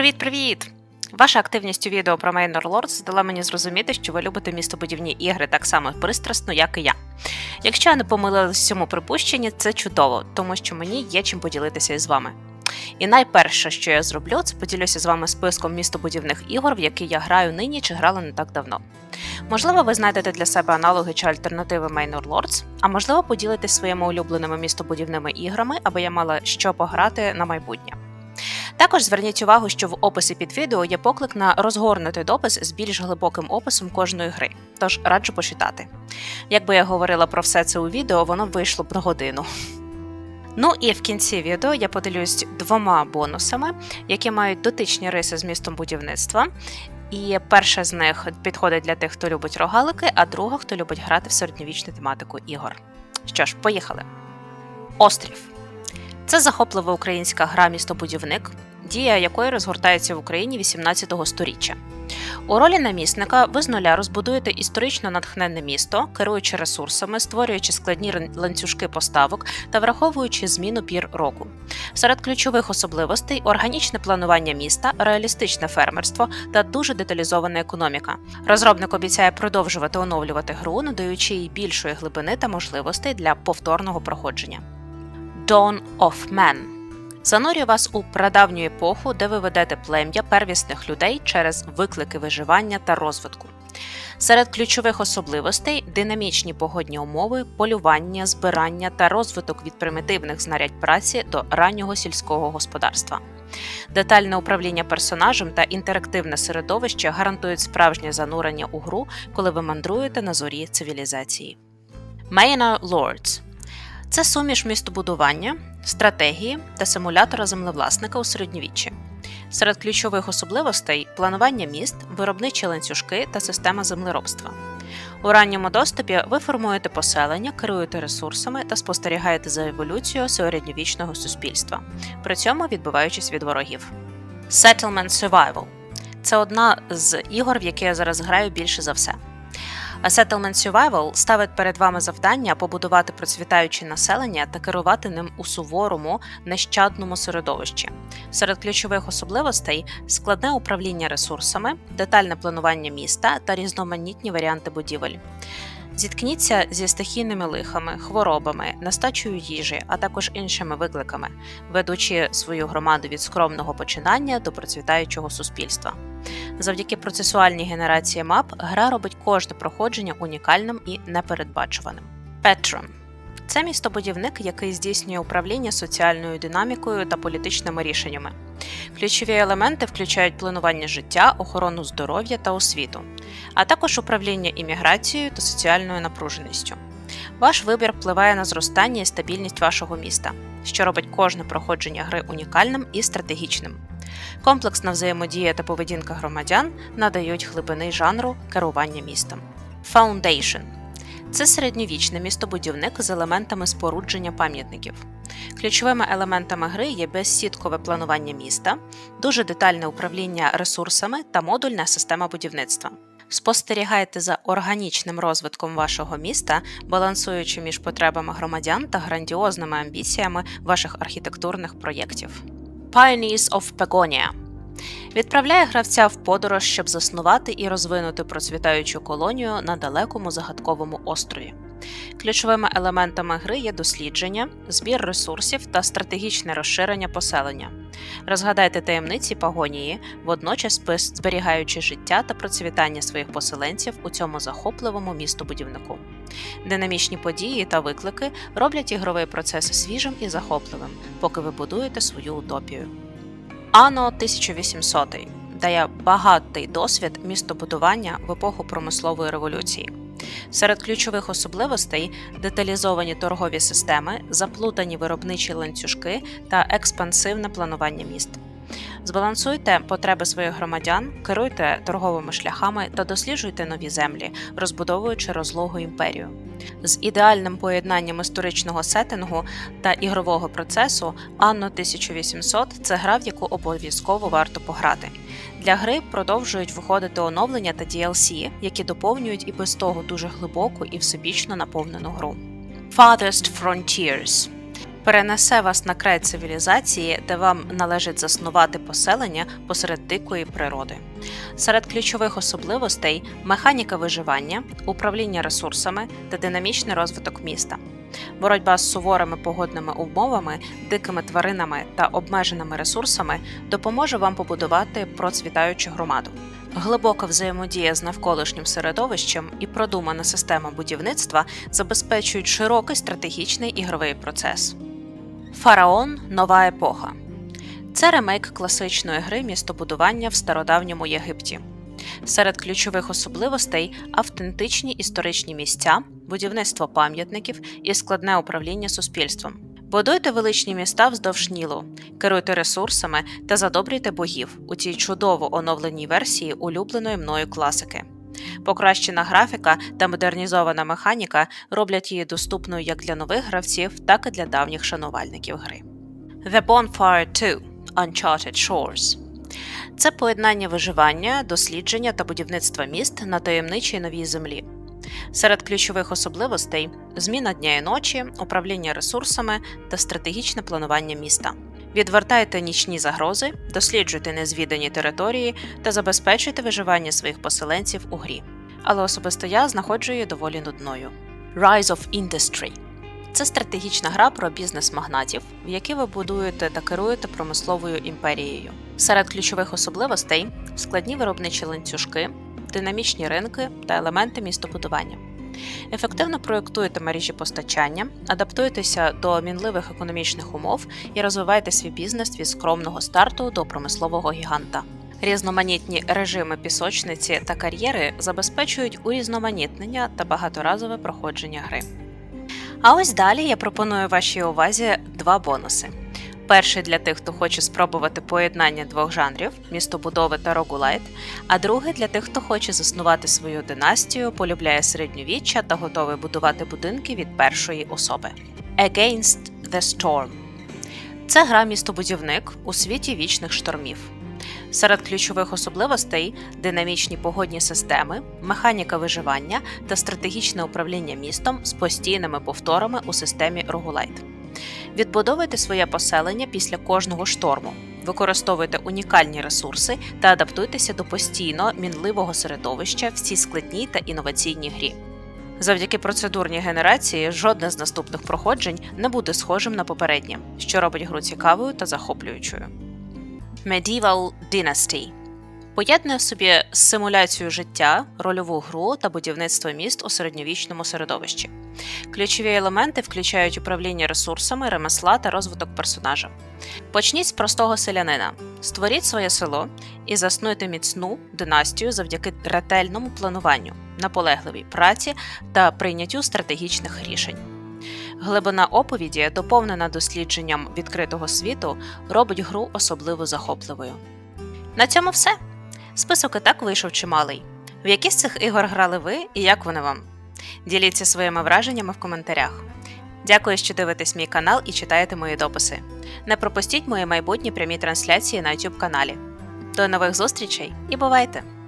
Привіт-привіт! Ваша активність у відео про Manor Lords дала мені зрозуміти, що ви любите містобудівні ігри так само пристрасно, як і я. Якщо я не помилилась в цьому припущенні, це чудово, тому що мені є чим поділитися із вами. І найперше, що я зроблю, це поділюся з вами списком містобудівних ігор, в які я граю нині чи грала не так давно. Можливо, ви знайдете для себе аналоги чи альтернативи Manor Lords, а можливо, поділитесь своїми улюбленими містобудівними іграми, аби я мала що пограти на майбутнє. Також зверніть увагу, що в описі під відео є поклик на розгорнутий допис з більш глибоким описом кожної гри, тож раджу почитати. Якби я говорила про все це у відео, воно вийшло б на годину. Ну і в кінці відео я поділюсь двома бонусами, які мають дотичні риси з містом будівництва. І перша з них підходить для тих, хто любить рогалики, а друга, хто любить грати в середньовічну тематику ігор. Що ж, поїхали. Острів. Це захоплива українська гра містобудівник, дія якої розгортається в Україні 18 століття. У ролі намісника ви з нуля розбудуєте історично натхненне місто, керуючи ресурсами, створюючи складні ланцюжки поставок та враховуючи зміну пір року. Серед ключових особливостей органічне планування міста, реалістичне фермерство та дуже деталізована економіка. Розробник обіцяє продовжувати оновлювати гру, надаючи їй більшої глибини та можливостей для повторного проходження. Dawn of Man занурює вас у прадавню епоху, де ви ведете плем'я первісних людей через виклики виживання та розвитку. Серед ключових особливостей динамічні погодні умови, полювання, збирання та розвиток від примітивних знарядь праці до раннього сільського господарства. Детальне управління персонажем та інтерактивне середовище гарантують справжнє занурення у гру, коли ви мандруєте на зорі цивілізації. Manor Lords це суміш містобудування, стратегії та симулятора землевласника у середньовіччі. Серед ключових особливостей планування міст, виробничі ланцюжки та система землеробства. У ранньому доступі ви формуєте поселення, керуєте ресурсами та спостерігаєте за еволюцією середньовічного суспільства, при цьому відбиваючись від ворогів. Settlement Survival це одна з ігор, в які я зараз граю більше за все. А Settlement Survival ставить перед вами завдання побудувати процвітаюче населення та керувати ним у суворому, нещадному середовищі. Серед ключових особливостей складне управління ресурсами, детальне планування міста та різноманітні варіанти будівель. Зіткніться зі стихійними лихами, хворобами, нестачею їжі, а також іншими викликами, ведучи свою громаду від скромного починання до процвітаючого суспільства. Завдяки процесуальній генерації мап гра робить кожне проходження унікальним і непередбачуваним. Петрон це містобудівник, який здійснює управління соціальною динамікою та політичними рішеннями. Ключові елементи включають планування життя, охорону здоров'я та освіту, а також управління імміграцією та соціальною напруженістю. Ваш вибір впливає на зростання і стабільність вашого міста, що робить кожне проходження гри унікальним і стратегічним. Комплексна взаємодія та поведінка громадян надають глибини жанру керування містом. Foundation це середньовічне містобудівник з елементами спорудження пам'ятників. Ключовими елементами гри є безсіткове планування міста, дуже детальне управління ресурсами та модульна система будівництва. Спостерігайте за органічним розвитком вашого міста, балансуючи між потребами громадян та грандіозними амбіціями ваших архітектурних проєктів. Pioneers of Pagonia відправляє гравця в подорож, щоб заснувати і розвинути процвітаючу колонію на далекому загадковому острові. Ключовими елементами гри є дослідження, збір ресурсів та стратегічне розширення поселення. Розгадайте таємниці пагонії, водночас зберігаючи життя та процвітання своїх поселенців у цьому захопливому містобудівнику. Динамічні події та виклики роблять ігровий процес свіжим і захопливим, поки ви будуєте свою утопію. Ано 1800 дає багатий досвід містобудування в епоху промислової революції. Серед ключових особливостей деталізовані торгові системи, заплутані виробничі ланцюжки та експансивне планування міст. Збалансуйте потреби своїх громадян, керуйте торговими шляхами та досліджуйте нові землі, розбудовуючи розлогу імперію. З ідеальним поєднанням історичного сеттингу та ігрового процесу Анно 1800 це гра, в яку обов'язково варто пограти. Для гри продовжують виходити оновлення та DLC, які доповнюють і без того дуже глибоку і всебічно наповнену гру. Farthest Frontiers перенесе вас на край цивілізації, де вам належить заснувати поселення посеред дикої природи. Серед ключових особливостей механіка виживання, управління ресурсами та динамічний розвиток міста. Боротьба з суворими погодними умовами, дикими тваринами та обмеженими ресурсами допоможе вам побудувати процвітаючу громаду. Глибока взаємодія з навколишнім середовищем і продумана система будівництва забезпечують широкий стратегічний ігровий процес. Фараон Нова епоха це ремейк класичної гри містобудування в стародавньому Єгипті. Серед ключових особливостей автентичні історичні місця, будівництво пам'ятників і складне управління суспільством. Будуйте величні міста вздовж Нілу, керуйте ресурсами та задобрюйте богів у цій чудово оновленій версії улюбленої мною класики. Покращена графіка та модернізована механіка роблять її доступною як для нових гравців, так і для давніх шанувальників гри. The Bonfire 2 Uncharted Shores це поєднання виживання, дослідження та будівництва міст на таємничій новій землі. Серед ключових особливостей зміна дня і ночі, управління ресурсами та стратегічне планування міста. Відвертайте нічні загрози, досліджуйте незвідані території та забезпечуйте виживання своїх поселенців у грі. Але особисто я знаходжу її доволі нудною. Rise of Industry це стратегічна гра про бізнес-магнатів, в якій ви будуєте та керуєте промисловою імперією. Серед ключових особливостей складні виробничі ланцюжки, динамічні ринки та елементи містобудування. Ефективно проєктуєте мережі постачання, адаптуєтеся до мінливих економічних умов і розвивайте свій бізнес від скромного старту до промислового гіганта. Різноманітні режими пісочниці та кар'єри забезпечують урізноманітнення та багаторазове проходження гри. А ось далі я пропоную вашій увазі два бонуси. Перший для тих, хто хоче спробувати поєднання двох жанрів містобудови та рогулайт, а другий для тих, хто хоче заснувати свою династію, полюбляє середньовіччя та готовий будувати будинки від першої особи. Against the Storm це гра містобудівник у світі вічних штормів. Серед ключових особливостей динамічні погодні системи, механіка виживання та стратегічне управління містом з постійними повторами у системі Рогулайт. Відбудовуйте своє поселення після кожного шторму, використовуйте унікальні ресурси та адаптуйтеся до постійно мінливого середовища в цій складній та інноваційній грі. Завдяки процедурній генерації жодне з наступних проходжень не буде схожим на попереднє, що робить гру цікавою та захоплюючою. Medieval Dynasty поєднує в собі симуляцію життя, рольову гру та будівництво міст у середньовічному середовищі. Ключові елементи включають управління ресурсами, ремесла та розвиток персонажа. Почніть з простого селянина, створіть своє село і заснуйте міцну династію завдяки ретельному плануванню, наполегливій праці та прийняттю стратегічних рішень. Глибина оповіді, доповнена дослідженням відкритого світу, робить гру особливо захопливою. На цьому все. Список і так вийшов чималий. В які з цих ігор грали ви і як вони вам? Діліться своїми враженнями в коментарях. Дякую, що дивитесь мій канал і читаєте мої дописи. Не пропустіть мої майбутні прямі трансляції на YouTube каналі. До нових зустрічей і бувайте!